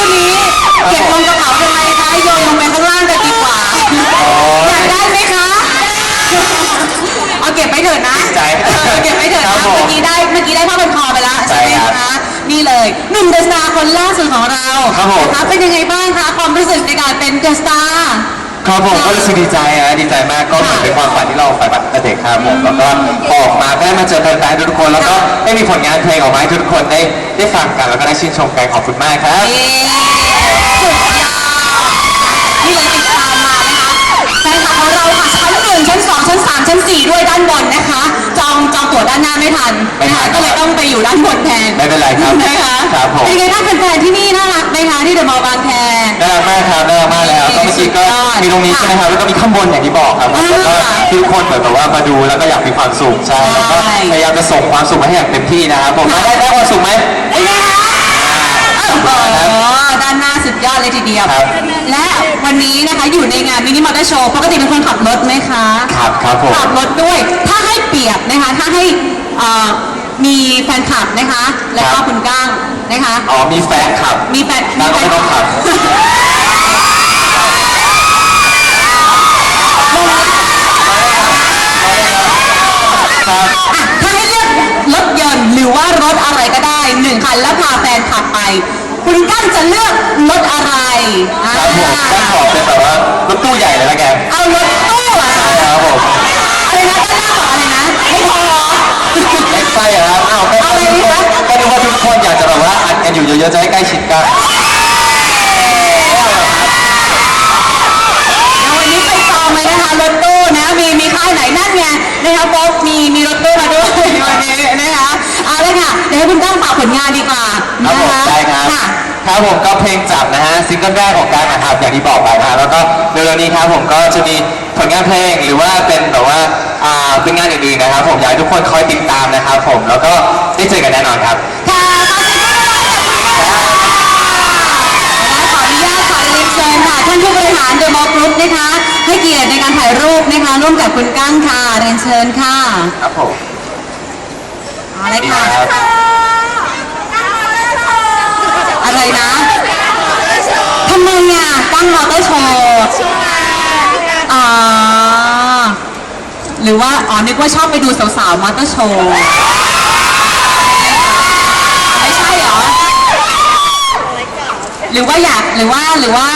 คู่นี้ เก็บลงกระเป๋าทำไมคะโยนลงไปข้างล่างกันดีกว่าอยากได้ไหมคะ เอาเก็บไปเถอะนะเออเก็บไปเถอะนะเมื่อกี้ได้เมื่อกี้ได้ผ้าพันคอไปแล้วใช่ไหมคะนี่เลยหนุ่มเดอะสตาคนล่าสุดของเราครับผมเป็นยังไงบ้างคะความรู้สึกในการเป็นเดอะสตาครับผมก็รู้สึกดีใจฮะดีใจมากก็เหมือนเป็นความฝันที่เราฝันไน ครับผมแล้วก็ออกมาได้มาเจอแฟนๆทุกคน แล้วก็ได้มีผลงานเพลงออกมาให้ทุกคนได้ได้ฟังกันแล้วก็ได้ชื่นชมกันขอบคุณมากครับเอ๊สุดยอดนี่เลยติดตามมานะคะแฟนคลับของเราค่ะชั้นหนึ่งชั้นสองชั้นสามชั้นสี่ด้วยด้านบนนะคะ จองจองตั๋วด้านหน้าไม่ทันไม่นะทัคะนก็เลยต้องไปอยู่ด้านบนแทนไม่เป็นไรครับนะคะครับผม เป็นไงบ้างแฟนๆที่นี่น่ารักไหมคะที่เดอะมอลล์บางแค น่ารักมากครับน่ารั กมากแล้วก็เมื่อกี้ก็มีตรงนี้ใช่ไหมครับแล้วก็มีข้างบนอย่างที่บอกครับแล้วก็ทุกคนเหมือนแบบว่ามาดูแล้วก็อยากมีความสุขใช่แล้วก็พยายามจะส่งความสุขมาให้อย่างเต็มที่นะครับผมได้ได้ความสุขไหมเป็นไงคะโอ้โหด้านหน้าสุดยอดเลยทีเดียวครับและวันนี้นะคะอยู่ในงานมินิมอเตอร์โชว์ปกติเป็นคนขับรถไหมคะครับครับผมขับรถด้วย ถ้าให้เปรียบนะคะ ถ้าให้เอ่อมีแฟนคลับนะคะ แล้วก็ครับคุณก้างนะคะ อ๋อ มีแฟนคลับ มีแฟนก้างก็ไม่ต้องขับครับ อะถ้าให้เลือกรถยนต์หรือว่ารถ อะไรก็ได้หนึ่งคันแล้วพาแฟนขับไป คุณก้างจะเลือกรถอะไรอ่าครับผมก็ขอเป็นแบบว่ารถตู้ใหญ่เลยละกันเอารถตู้อะครับผมอะไรนะด้านหน้าบอกอะไรนะไม่พอไม่ใช่เหรอครับอ้าวก็เอาอะไรดีคะ ก็นึกว่าทุกคนอยากจะแบบว่าอัดกันอยู่เยอะๆจะได้ใกล้ชิดกัน แล้ววันนี้ไปจองเลยนะคะรถตู้นะมีมีค่ายไหนนั่นไงนะคะโป๊กมีมีรถตู้มาด้วยวันนี้นะคะเอาเลยค่ะเดี๋ยวให้คุณก้างฝาก ผลงานดีกว่าครับนะผมคะได้ครับค่ะ ครับผมก็เพลงจับนะฮะซิงเกิลแรกของการนะครับอย่างที่บอกไปนะฮะแล้วก็เร็วๆนี้ครับผมก็จะมีผลงานเพลงหรือว่าเป็นแบบว่าอ่าเป็นงานอื่นๆนะครับ ผมอยากให้ทุกคนคอยติดตามนะครับ ผมแล้วก็ได้เจอกันแน่นอนครับ ค่ะขอเสียงปรบมือหน่อยค่ะขออนุญาตขอเรียนเชิญค่ะ ท่านผู้บริหารเดอะมอลล์กรุ๊ปนะคะ ให้เกียรติในการถ่ายรูปนะคะ ร่วมกับคุณก้างค่ะ เรียนเชิญค่ะ ครับผม เอาเลยค่ะครับ อะไรนะทำไมอะก้างมอเตอร์โชว์อ๋อหรือว่าอ๋อนึกว่าชอบไปดูสาวๆมอเตอร์โชว์ไม่ใช่เหรอหรือว่าอยากหรือว่าหรือว่า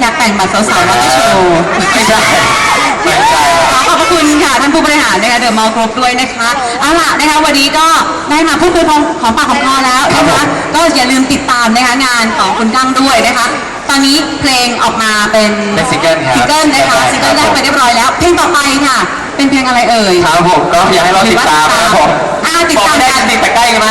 อยากแต่งแบบสาวๆมอเตอร์โชว์ไม่ใช่ไม่ใช่ครับขอขอบพระคุณค่ะ ท่านผู้บริหารนะคะเดอะมอลล์กรุ๊ปด้วยนะคะเอาล่ะนะคะวันนี้ก็ได้มาพูดคุยของของปากของคอแล้วนะคะก็ อย่าลืมติดตามนะคะงานของคุณกั้งด้วยนะคะ ตอนนี้เพลงออกมาเป็นเป็นซิงเกิลครับซิงเกิลนะคะใช่ซิงครัเกิบลแรกไปเรียบร้อยแล้ว เพลงต่อไปค่ะ เป็นเพลงอะไรเอ่ยครับผมก็อยากให้เราติดตามนะครับผมอ่าติดตามบอกไม่ได้จริงๆแต่ใกล้กันม